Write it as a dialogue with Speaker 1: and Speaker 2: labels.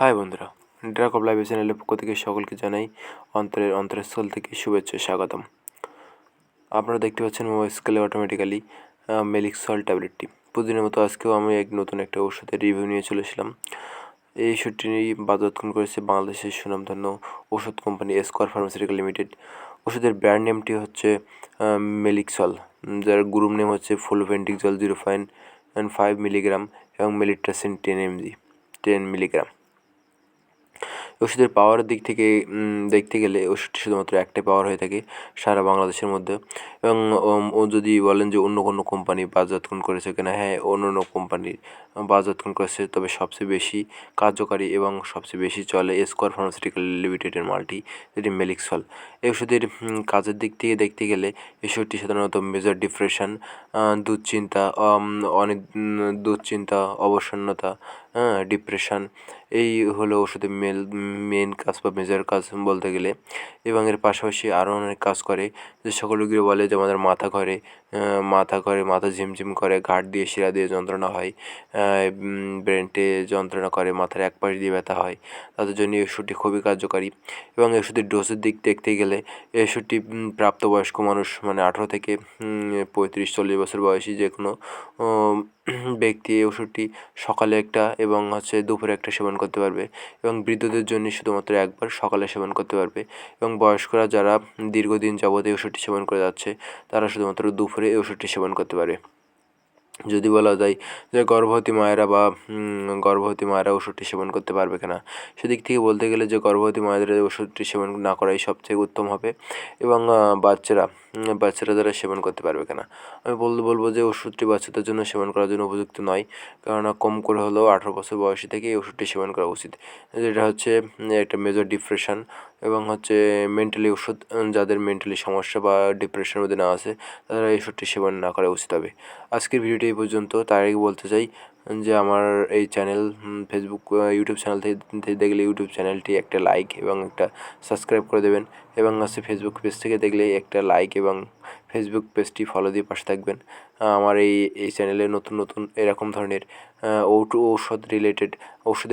Speaker 1: High বন্ধুরা ড্রাক of live চ্যানেলের পক্ষ থেকে সকলকে জানাই অন্তরের অন্তরস্থল থেকে শুভেচ্ছা, স্বাগতম। আপনারা দেখতে পাচ্ছেন মোবাইল স্কেলে অটোমেটিক্যালি মেলিক সল ট্যাবলেটটি। প্রতিদিনের মতো আজকেও আমি এক নতুন একটা ওষুধের রিভিউ নিয়ে চলেছিলাম এই ওষুধটি বাজারক্ষণ করেছে বাংলাদেশের সুনামধন্য ওষুধ কোম্পানি স্কোয়ার ফার্মাসিউটিক্যাল লিমিটেড। ওষুধের ব্র্যান্ড নেমটি হচ্ছে মেলিক্সল যার গ্রুপ নেম হচ্ছে flupentixol zero point five milligram এবং melitracen ten MG, ten milligram. ওষুধের পাওয়ারের দিক থেকে দেখতে গেলে ওষুধটি শুধুমাত্র একটাই পাওয়ার হয়ে থাকে সারা বাংলাদেশের মধ্যে। এবং ও যদি বলেন যে অন্য কোনো কোম্পানি বাজারজাতকরণ করেছে কিনা হ্যাঁ অন্য অন্য কোম্পানির বাজারজাতকরণ করেছে, তবে সবচেয়ে বেশি কার্যকারী এবং সবচেয়ে বেশি চলে স্কোয়ার ফার্মাসিউটিক্যাল লিমিটেডের মালটি, যেটি মেলিক্সল এই ওষুধের কাজের দিক থেকে দেখতে গেলে এই ওষুধটি সাধারণত মেজর ডিপ্রেশন দুশ্চিন্তা অনেক দুশ্চিন্তা, অবসন্নতা হ্যাঁ ডিপ্রেশন এই হলো ওষুধের মেল মেন কাজ বা মেজর কাজ বলতে গেলে। এবং এর পাশাপাশি আরও অনেক কাজ করে। যে সকল রুগীরা বলে যে আমাদের মাথা ঘরে মাথা ঘরে, মাথা ঝিমঝিম করে, ঘাট দিয়ে শিরা দিয়ে যন্ত্রণা হয় ব্রেনটে যন্ত্রণা করে, মাথার এক পাশ দিয়ে ব্যথা হয়। তাদের জন্য এই ওষুধটি খুবই কার্যকারী। এবং এই ওষুধের ডোজের দিক দেখতে গেলে, এই ওষুধটি প্রাপ্তবয়স্ক মানুষ মানে আঠেরো থেকে পঁয়ত্রিশ, চল্লিশ বছর বয়সী যে কোনো ব্যক্তি এই ওষুধটি সকালে একটা এবং হচ্ছে দুপুরে একটা সেবন করতে পারবে এবং বৃদ্ধদের জন্য শুধুমাত্র একবার সকালে সেবন করতে পারবে এবং বয়স্করা যারা দীর্ঘদিন যাবত এই ওষুধটি সেবন করে যাচ্ছে, তারা শুধুমাত্র দুপুরে এই ওষুধটি সেবন করতে পারে। যদি বলা যায় যে গর্ভবতী মায়েরা বা গর্ভবতী মায়েরা ওষুধটি সেবন করতে পারবে কিনা, সেদিক থেকে বলতে গেলে যে গর্ভবতী মায়েদের ওষুধটি সেবন না করাই সবচেয়ে উত্তম হবে এবং বাচ্চারা বাচ্চারা যারা সেবন করতে পারবে কিনা। আমি বলতে বলব যে ওষুধটি বাচ্চাদের জন্য সেবন করার জন্য উপযুক্ত নয়, কেননা কম করে হলেও আঠেরো বছর বয়সী থেকে এই ওষুধটি সেবন করা উচিত। যেটা হচ্ছে একটা মেজর ডিপ্রেশন এবং হচ্ছে মেন্টালি ওষুধ যাদের মেন্টালি সমস্যা বা ডিপ্রেশনের মধ্যে না আছে, তারা এই ওষুধটি সেবন না করা উচিত হবে। আজকের ভিডিওটি এই পর্যন্ত। তার আগে বলতে চাই যে আমার এই চ্যানেল ফেসবুক ইউটিউব চ্যানেল থেকে দেখলে ইউটিউব চ্যানেলটি একটা লাইক এবং একটা সাবস্ক্রাইব করে দেবেন এবং আছে ফেসবুক পেজ থেকে দেখলে একটা লাইক এবং ফেসবুক পেজটি ফলো দিয়ে পাশে থাকবেন। আমার এই এই চ্যানেলে নতুন নতুন এরকম ধরনের ঔষধ রিলেটেড ঔষধের